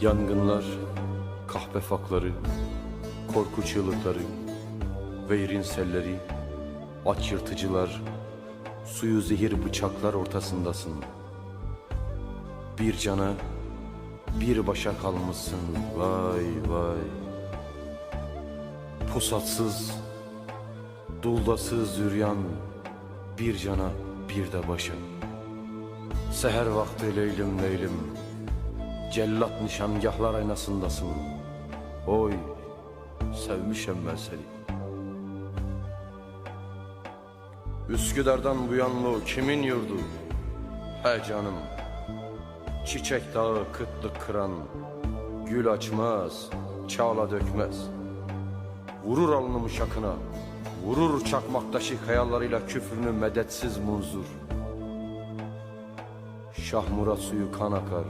Yangınlar, kahpe fakları, korku çığlıkları, veyrin selleri, aç yırtıcılar, suyu zehir bıçaklar ortasındasın. Bir cana, bir başa kalmışsın vay vay. Pusatsız, duldasız züryan, bir cana bir de başa. Seher vakti leylim leylim, cellat nişangahlar aynasındasın. Oy, sevmişem ben seni. Üsküdar'dan bu yanlı kimin yurdu? He canım, çiçek dağı kıtlık kıran, gül açmaz, çağla dökmez. Vurur alnımı şakına, vurur çakmaktaşı hayallarıyla küfrünü medetsiz munzur. Şah Murat suyu kan akar,